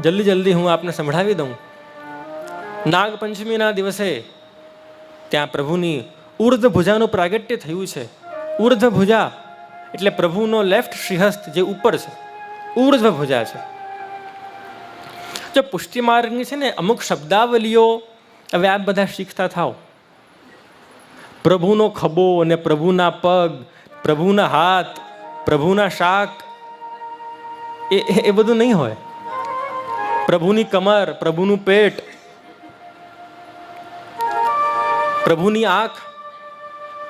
જલ્દી જલ્દી હું આપને સંભળાવી દઉં. નાગપંચમીના દિવસે ત્યાં પ્રભુની ઉર્ધ ભુજાનું પ્રાગટ્ય થયું છે. ઉર્ધ ભુજા એટલે પ્રભુનો લેફ્ટ શ્રીહસ્ત જે ઉપર છે ઉર્ધ્વ ભુજા છે. જો પુષ્ટિ માર્ગની છે ને અમુક શબ્દાવલીઓ હવે આપ બધા શીખતા થાઓ. પ્રભુનો ખભો અને પ્રભુના પગ, પ્રભુના હાથ, પ્રભુના શાક એ- એ બધું નહીં હોય. પ્રભુની કમર, પ્રભુનું પેટ, પ્રભુની આંખ.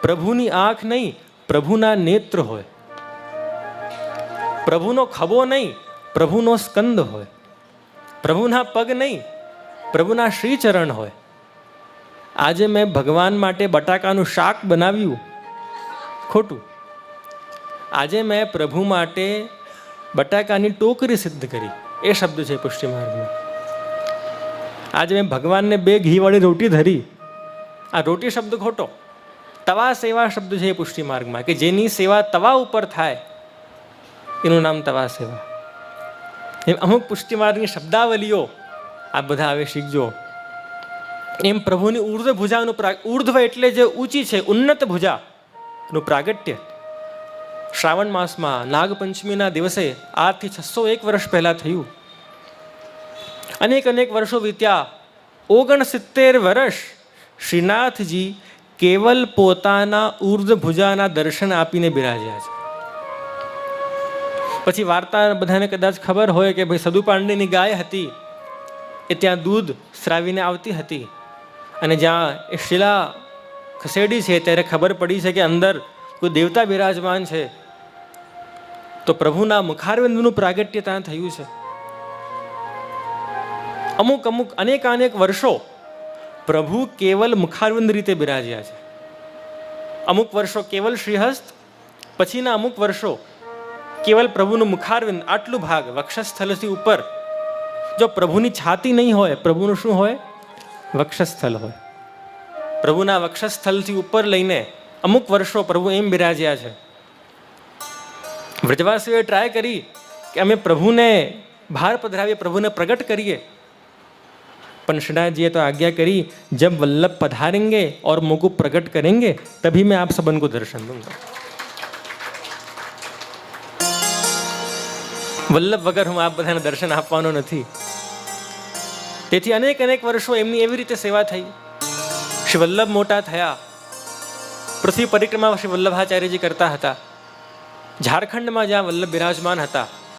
પ્રભુની આંખ નહીં, પ્રભુના નેત્ર હોય. પ્રભુનો ખભો નહીં, પ્રભુનો સ્કંદ હોય. પ્રભુના પગ નહીં, પ્રભુના શ્રીચરણ હોય. આજે મેં ભગવાન માટે બટાકાનું શાક બનાવ્યું. ખોટું. આજે મેં પ્રભુ માટે બટાકાની ટોકરી સિદ્ધ કરી. એ શબ્દ છે પુષ્ટિ માર્ગમાં આજે મેં ભગવાનને બે ઘીવાળી રોટી ધરી. આ રોટી શબ્દ ખોટો. તવા સેવા શબ્દ છે એ પુષ્ટિ માર્ગમાં કે જેની સેવા તવા ઉપર થાય, એનું નામ તવા સેવા. એમ અમુક પુષ્ટિ માર્ગની શબ્દાવલીઓ આ બધા હવે શીખજો. એમ પ્રભુની ઉર્ધ્વ ભુજાનું પ્રા, ઉર્ધ્વ એટલે જે ઊંચી છે, ઉન્નત ભુજાનું પ્રાગટ્ય. શ્રાવણ માસમાં નાગપંચમીના દિવસે આજથી છસો એક વર્ષ પહેલાં થયું. અનેક અનેક વર્ષો વીત્યા. ઓગણસિત્તેર વર્ષ શ્રીનાથજી કેવલ પોતાના ઉર્ધ્વભુજાના દર્શન આપીને બિરાજ્યા છે. પછી વાર્તા બધાને કદાચ ખબર હોય કે ભાઈ સદુ પાંડેની ગાય હતી. એ ત્યાં દૂધ સ્રાવીને આવતી હતી. અને જ્યાં એ શિલા ખસેડી છે ત્યારે ખબર પડી છે કે અંદર કોઈ દેવતા બિરાજમાન છે. તો પ્રભુના મુખારવિંદનું પ્રાગટ્ય ત્યાં થયું છે. અમુક અમુક અનેક અનેક વર્ષો પ્રભુ કેવલ મુખારવિંદ રીતે બિરાજ્યા છે. અમુક વર્ષો કેવલ શ્રીહસ્ત, પછીના અમુક વર્ષો કેવલ પ્રભુનું મુખારવિંદ, આટલું ભાગ વક્ષસ્થલથી ઉપર. જો પ્રભુની છાતી નહીં હોય, પ્રભુનું શું હોય? વક્ષસ્થલ હોય. પ્રભુના વક્ષસ્થલથી ઉપર લઈને અમુક વર્ષો પ્રભુ એમ બિરાજ્યા છે. વ્રજવાસીઓએ ટ્રાય કરી કે અમે પ્રભુને બહાર પધરાવીએ પ્રભુને પ્રગટ કરીએ પણ श्रीनाथ तो आज्ञा करी जब वल्लभ पधारेंगे और मुझको प्रकट करेंगे तभी मैं आप सबन को दर्शन दूंगा વલ્લભ વગર હું આપ બધાને દર્શન આપવાનો નથી તેથી અનેક અનેક વર્ષો એમની એવી રીતે સેવા થઈ શ્રી વલ્લભ મોટા થયા પૃથ્વી પરિક્રમા શ્રી વલ્લભાચાર્યજી કરતા હતા ઝારખંડમાં જ્યાં વલ્લભ બિરાજમાન હતા